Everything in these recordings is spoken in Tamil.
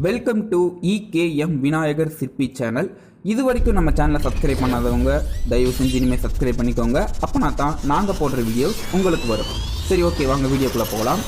வெல்கம் டு இகேஎம் விநாயகர் சிற்பி சேனல் இது வரைக்கும் நம்ம சேனலை சப்ஸ்கிரைப் பண்ணாதவங்க தயவு செஞ்சு இனிமேல் சப்ஸ்கிரைப் பண்ணிக்கோங்க. அப்போனா தான் நாங்கள் போடுற வீடியோஸ் உங்களுக்கு வரும். சரி ஓகே வாங்க வீடியோக்குள்ளே போகலாம்.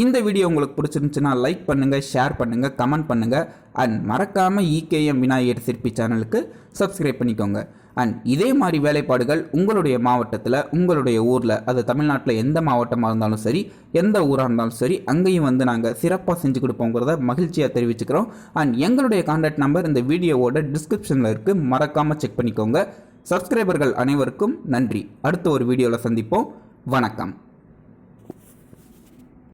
இந்த வீடியோ உங்களுக்கு பிடிச்சிருந்துச்சுன்னா லைக் பண்ணுங்கள் ஷேர் பண்ணுங்கள் கமெண்ட் பண்ணுங்கள் அண்ட் மறக்காமல் இகேஎம் விநாயகர் சிற்பி சேனலுக்கு சப்ஸ்கிரைப் பண்ணிக்கோங்க. அண்ட் இதே மாதிரி வேலைப்பாடுகள் உங்களுடைய மாவட்டத்தில் உங்களுடைய ஊரில் அது தமிழ்நாட்டில் எந்த மாவட்டமாக இருந்தாலும் சரி எந்த ஊராக இருந்தாலும் சரி அங்கேயும் வந்து நாங்கள் சிறப்பாக செஞ்சு கொடுப்போங்கிறத மகிழ்ச்சியாக தெரிவிச்சுக்கிறோம். அண்ட் எங்களுடைய கான்டாக்ட் நம்பர் இந்த வீடியோவோட டிஸ்கிரிப்ஷனில் இருக்குது மறக்காமல் செக் பண்ணிக்கோங்க. சப்ஸ்கிரைபர்கள் அனைவருக்கும் நன்றி. அடுத்த ஒரு வீடியோவில் சந்திப்போம். வணக்கம்.